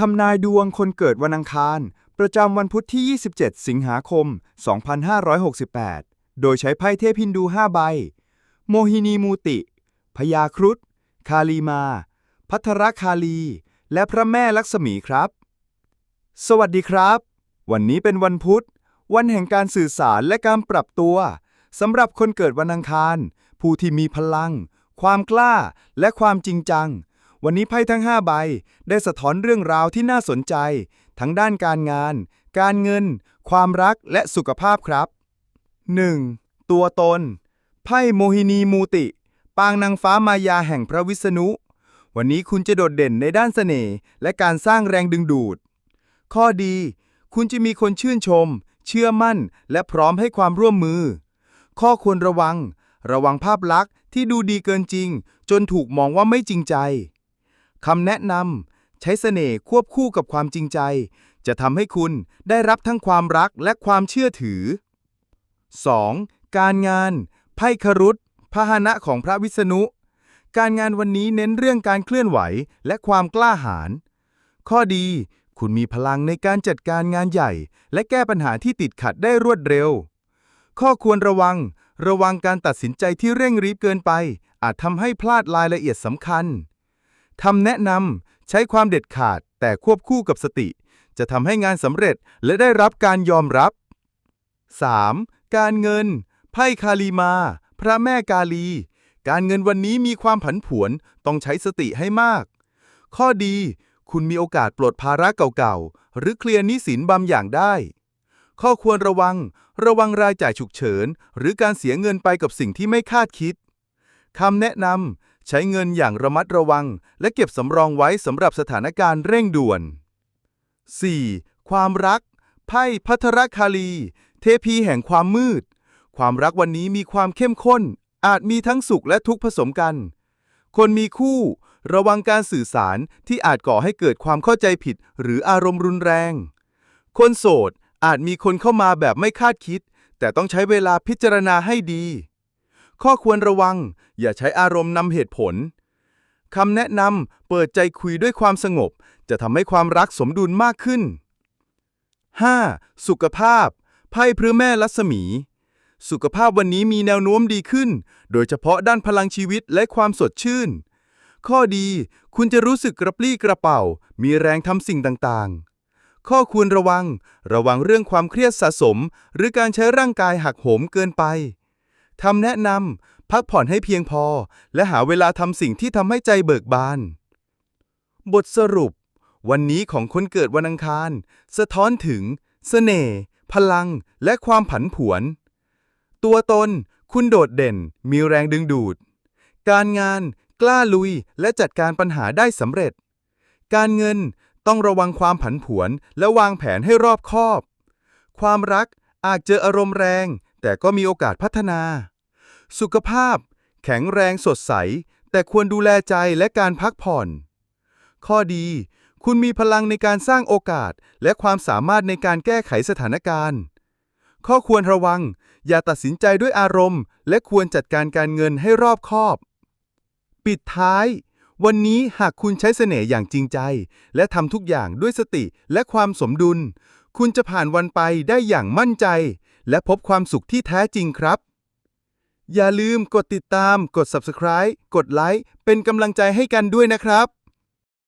ทำนายดวงคนเกิดวันอังคาร ประจำวันพุธที่ 27 สิงหาคม 2568 โดยใช้ไพ่เทพฮินดู 5 ใบ โมหินีมูติ พยาครุฑคาลีมา พัทรคาลี และพระแม่ลักษมีครับ สวัสดีครับ วันนี้เป็นวันพุธ วันแห่งการสื่อสารและการปรับตัวสำหรับคนเกิดวันอังคาร ผู้ที่มีพลัง ความกล้า และความจริงจัง วันนี้ไพ่ทั้ง 5 ใบ ได้สะท้อนเรื่องราวที่น่าสนใจ ทั้งด้านการงาน การเงิน ความรักและสุขภาพครับ 1. ตัวตน ไพ่โมหินีมูติ ปางนางฟ้ามายาแห่งพระวิษณุ วันนี้คุณจะโดดเด่นในด้านเสน่ห์และการสร้างแรงดึงดูด ข้อดี คุณจะมีคนชื่นชม เชื่อมั่น และพร้อมให้ความร่วมมือ ข้อควรระวัง ระวังภาพลักษณ์ที่ดูดีเกินจริง จนถูกมองว่าไม่จริงใจ คำแนะนำใช้เสน่ห์ควบคู่กับความจริงใจ จะทำให้คุณได้รับทั้งความรักและความเชื่อถือ 2. การงาน ไพ่ครุฑพาหนะของพระวิษณุ การงานวันนี้เน้นเรื่องการเคลื่อนไหวและความกล้าหาญ ข้อดี คุณมีพลังในการจัดการงานใหญ่ และแก้ปัญหาที่ติดขัดได้รวดเร็ว ข้อควรระวัง ระวังการตัดสินใจที่เร่งรีบเกินไป อาจทำให้พลาดรายละเอียดสำคัญ คำแนะนำใช้ความเด็ดขาดแต่ควบคู่กับสติ จะทำให้งานสำเร็จและได้รับการยอมรับ 3. การเงิน ไพ่คาลีมา พระแม่กาลี การเงินวันนี้มีความผันผวนต้องใช้สติให้มาก ข้อดี คุณมีโอกาสปลดภาระเก่าๆ หรือเคลียร์หนี้สินบางอย่างได้ ข้อควรระวัง ระวังรายจ่ายฉุกเฉิน หรือการเสียเงินไปกับสิ่งที่ไม่คาดคิดคำแนะนำ ใช้เงินอย่างระมัดระวัง และเก็บสำรองไว้สำหรับสถานการณ์เร่งด่วน 4. ความรัก ไพ่พัทรคาลี เทพีแห่งความมืด ความรักวันนี้มีความเข้มข้น อาจมีทั้งสุขและทุกข์ผสมกัน คนมีคู่ ระวังการสื่อสารที่อาจก่อให้เกิดความเข้าใจผิด หรืออารมณ์รุนแรง คนโสดอาจมีคนเข้ามาแบบไม่คาดคิด แต่ต้องใช้เวลาพิจารณาให้ดี ข้อควรระวัง อย่าใช้อารมณ์นำเหตุผลคำแนะนำเปิดใจคุยด้วยความสงบ จะทำให้ความรักสมดุลมากขึ้น 5. สุขภาพ ไพ่พระแม่ลัษมี สุขภาพวันนี้มีแนวโน้มดีขึ้น โดยเฉพาะด้านพลังชีวิตและความสดชื่น ข้อดี คุณจะรู้สึกกระปรี้กระเป๋า มีแรงทำสิ่งต่างๆ ข้อควรระวัง ระวังเรื่องความเครียดสะสม หรือการใช้ร่างกายหักโหมเกินไป คำแนะนำพักผ่อนให้เพียงพอ และหาเวลาทำสิ่งที่ทำให้ใจเบิกบาน บทสรุป วันนี้ของคนเกิดวันอังคาร สะท้อนถึงเสน่ห์ พลัง และความผันผวน ตัวตน คุณโดดเด่น มีแรงดึงดูด การงาน กล้าลุย และจัดการปัญหาได้สำเร็จ การเงินต้องระวังความผันผวน และวางแผนให้รอบคอบ ความรักอาจเจออารมณ์แรง แต่ก็มีโอกาสพัฒนา สุขภาพ แข็งแรงสดใส แต่ควรดูแลใจและการพักผ่อน ข้อดี คุณมีพลังในการสร้างโอกาส และความสามารถในการแก้ไขสถานการณ์ ข้อควรระวัง อย่าตัดสินใจด้วยอารมณ์ และควรจัดการการเงินให้รอบคอบ ปิดท้าย วันนี้หากคุณใช้เสน่ห์อย่างจริงใจ และทำทุกอย่างด้วยสติและความสมดุล คุณจะผ่านวันไปได้อย่างมั่นใจ และพบความสุขที่แท้จริงครับ อย่าลืมกดติดตาม กด subscribe กดไลค์ เป็นกำลังใจให้กันด้วยนะครับ